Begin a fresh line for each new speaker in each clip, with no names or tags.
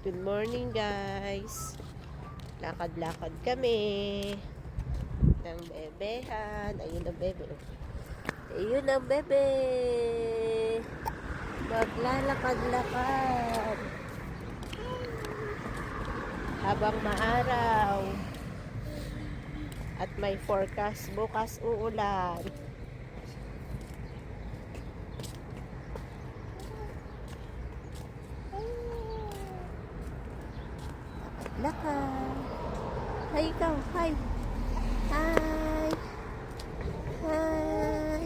Good morning guys. Lakad-lakad kami. Ng bebehan. Ayun ang bebe. Ayun ang bebe. Maglalakad-lakad. Habang maaraw. At may forecast bukas uulan. Lakad. Hi, ikaw. Hi. Hi. Hi.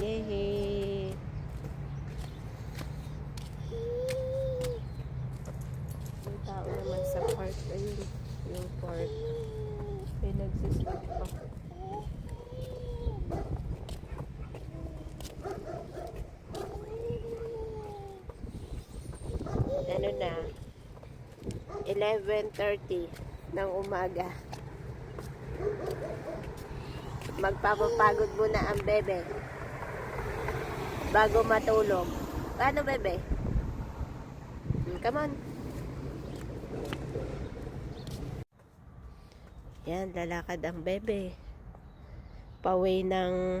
Yay! May tao naman sa park. Ayun, yung park. May nagsisweet pa. Ano na? 11.30 ng umaga. Magpapapagod muna ang bebe bago matulog. Paano, bebe? Hmm, Come on. Yan, lalakad ang bebe. Pauwi ng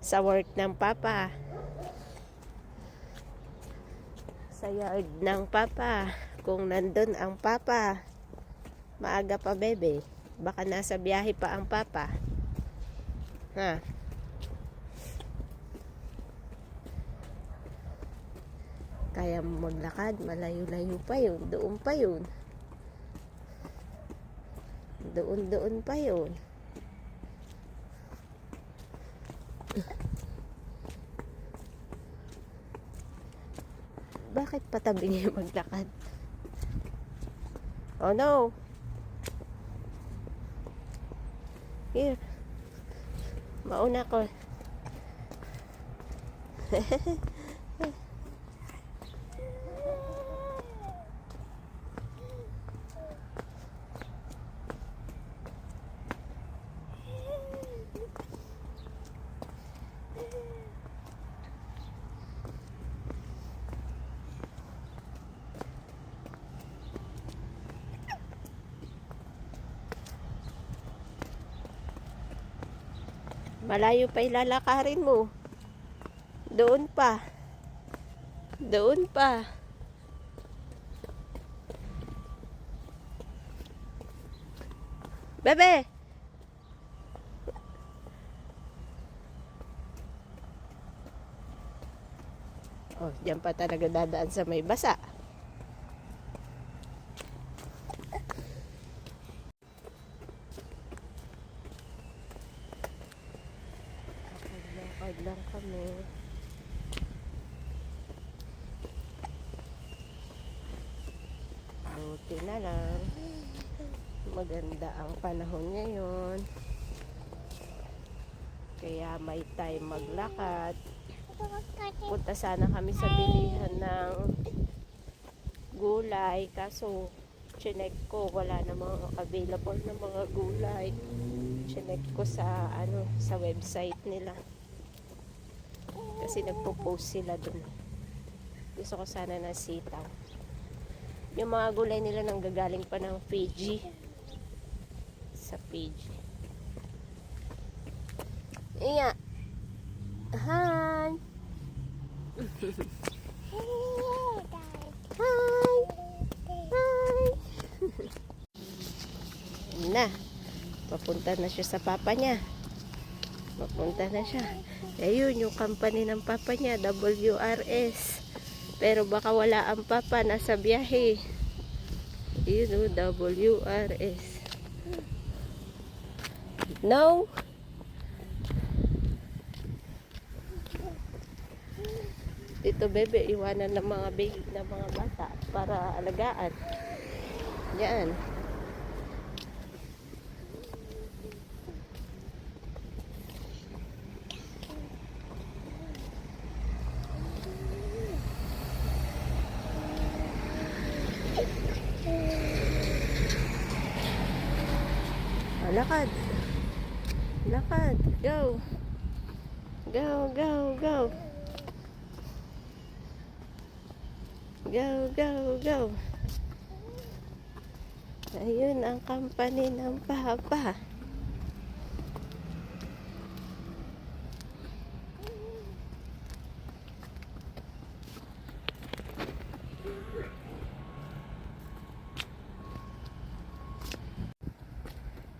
sa work ng papa. Sa yard ng papa. Kung nandun ang papa. Maaga pa, bebe. Baka nasa biyahe pa ang papa. Ha? Kaya maglakad, malayo-layo pa yun. Doon pa yun. Doon-doon pa yun. Bakit patabi niya maglakad? Oh no! Here. Mauna ko. Malayo pa ilalakarin mo. Doon pa. Doon pa. Bebe! Oh, diyan pa talaga dadaan sa may basa. Lakad lang kami. Lang. Maganda ang panahon ngayon. Kaya may time maglakad. Punta sana kami sa bilihan ng gulay. Kaso, chinek ko, wala namang available na mga gulay. Chinek ko sa, ano, sa website nila. Kasi nagpo-post sila dun. Gusto ko sana na sitaw. Yung mga gulay nila nang gagaling pa ng Fiji. Sa Fiji. Iya. Hi. Hi. Hi. na. Papunta na siya sa papa niya. Papunta na siya. Ayun, yung company ng papa niya, WRS. Pero baka wala ang papa, nasa biyahe. Yun o, WRS. No? Dito bebe, iwanan ng mga baby, ng mga bata para alagaan. Yan. Lakad. Lakad. Go. Go, go, go. Go, go, go. Ayun ang company ng papa.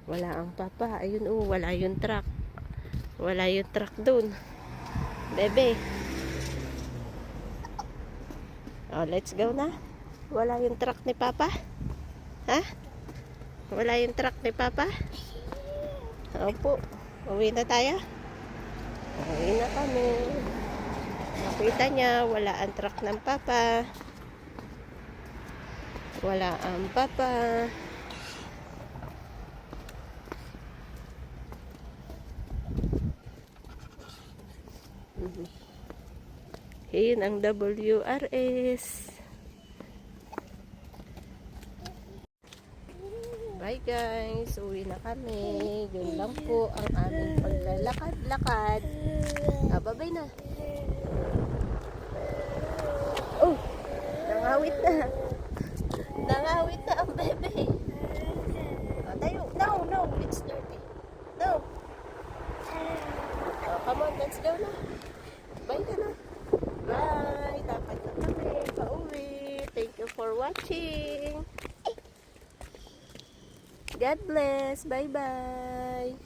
Wala ang papa. Ayun oh, wala yung truck. Wala yung truck dun. Bebe. Oh, let's go na. Wala yung truck ni papa. Ha? Wala yung truck ni papa. Opo. Uwi na tayo. Uwi na kami. Nakita niya, wala ang truck ng papa. Wala ang papa. Ayun ang WRS. Bye guys, uwi na kami. Yun lang po ang aming paglalakad-lakad. Ah, bye na. Oh, nangawit na. Nangawit na ang bebe. Ah, tayo. No, no, it's dirty. No. Oh, come on, let's go na. Bye ka na. Watching. God bless. Bye-bye.